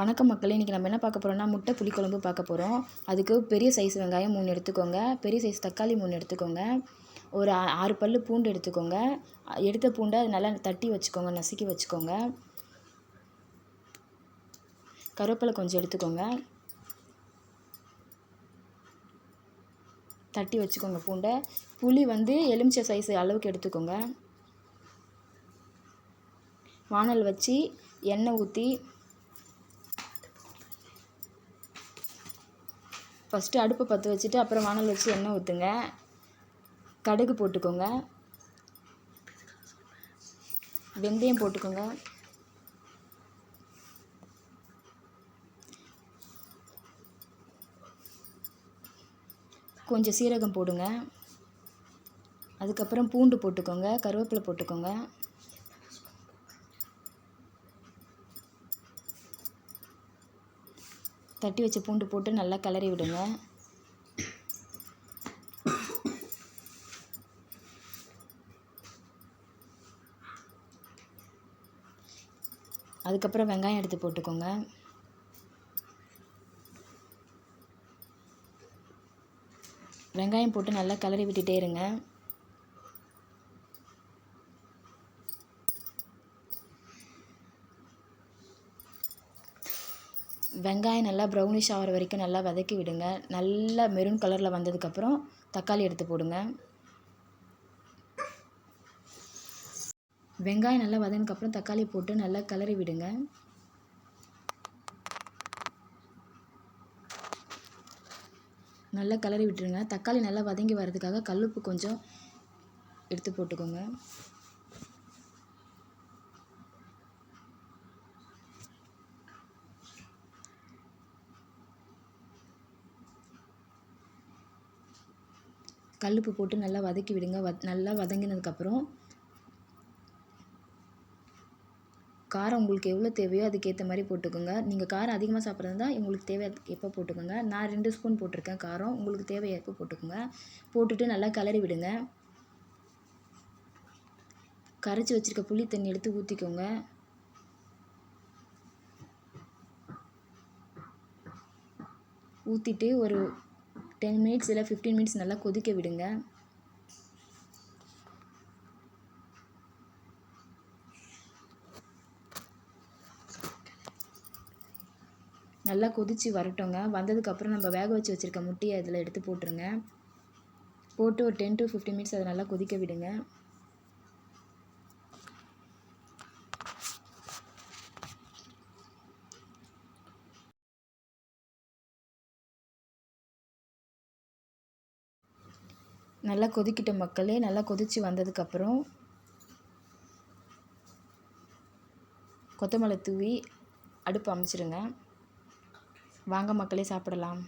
வணக்கம் மக்களே இன்றைக்கி நம்ம என்ன பார்க்க போகிறோம்னா முட்டை புளிக்குழம்பு பார்க்க போகிறோம் அதுக்கு பெரிய சைஸ் வெங்காயம் மூணு எடுத்துக்கோங்க. பெரிய சைஸ் தக்காளி மூணு எடுத்துக்கோங்க. ஒரு ஆறு பல் பூண்டு எடுத்துக்கோங்க. எடுத்த பூண்டை அது நல்லா தட்டி வச்சுக்கோங்க நசுக்கி வச்சுக்கோங்க. கருவேப்பிலை கொஞ்சம் எடுத்துக்கோங்க. தட்டி வச்சுக்கோங்க பூண்டை. புளி வந்து எலுமிச்சை சைஸ் அளவுக்கு எடுத்துக்கோங்க. வானல் வச்சு எண்ணெய் ஊற்றி ஃபஸ்ட்டு அடுப்பை பற்ற வச்சுட்டு அப்புறம் வானல் வச்சு எண்ணெய் ஊற்றுங்க. கடுகு போட்டுக்கோங்க. வெந்தயம் போட்டுக்கோங்க. கொஞ்சம் சீரகம் போடுங்க. அதுக்கப்புறம் பூண்டு போட்டுக்கோங்க. கருவேப்பிலை போட்டுக்கோங்க. தட்டி வச்ச பூண்டு போட்டு நல்லா கிளறி விடுங்க. அதுக்கப்புறம் வெங்காயம் எடுத்து போட்டுக்கோங்க. வெங்காயம் போட்டு நல்லா கிளறி விட்டுட்டே இருங்க. வெங்காயம் நல்லா ப்ரௌனிஷ் ஆகிற வரைக்கும் நல்லா வதக்கி விடுங்க. நல்லா மெரூன் கலரில் வந்ததுக்கப்புறம் தக்காளி எடுத்து போடுங்க. வெங்காயம் நல்லா வதங்கினதுக்கப்புறம் தக்காளி போட்டு நல்லா கிளறி விடுங்க. நல்லா கிளறி விட்டுருங்க. தக்காளி நல்லா வதங்கி வர்றதுக்காக கல்லுப்பு கொஞ்சம் எடுத்து போட்டுக்கோங்க. கல்லுப்பு போட்டு நல்லா வதக்கி விடுங்க. வத் நல்லா வதங்கினதுக்கப்புறம் காரம் உங்களுக்கு எவ்வளோ தேவையோ அதுக்கேற்ற மாதிரி போட்டுக்கோங்க. நீங்கள் காரம் அதிகமாக சாப்பிட்றதா உங்களுக்கு தேவை எப்போ போட்டுக்கோங்க. நான் ரெண்டு ஸ்பூன் போட்டிருக்கேன் காரம். உங்களுக்கு தேவை எப்போ போட்டுக்கோங்க. போட்டுட்டு நல்லா கிளறி விடுங்க. கரைச்சி வச்சுருக்க புளி தண்ணி எடுத்து ஊற்றிக்கோங்க ஊற்றிட்டு ஒரு டென் மினிட்ஸ் இல்லை ஃபிஃப்டீன் மினிட்ஸ் நல்லா கொதிக்க விடுங்க. நல்லா கொதித்து வரட்டோங்க. வந்ததுக்கப்புறம் நம்ம வேக வச்சு வச்சுருக்க முட்டையை அதில் எடுத்து போட்டுருங்க. போட்டு ஒரு டென் டு ஃபிஃப்டீன் மினிட்ஸ் அதை நல்லா கொதிக்க விடுங்க. நல்லா கொதிக்கிட்ட மக்களே நல்லா கொதித்து வந்ததுக்கப்புறம் கொத்தமல்லி தூவி அடுப்பு அமைச்சிருங்க. வாங்க மக்களே சாப்பிடலாம்.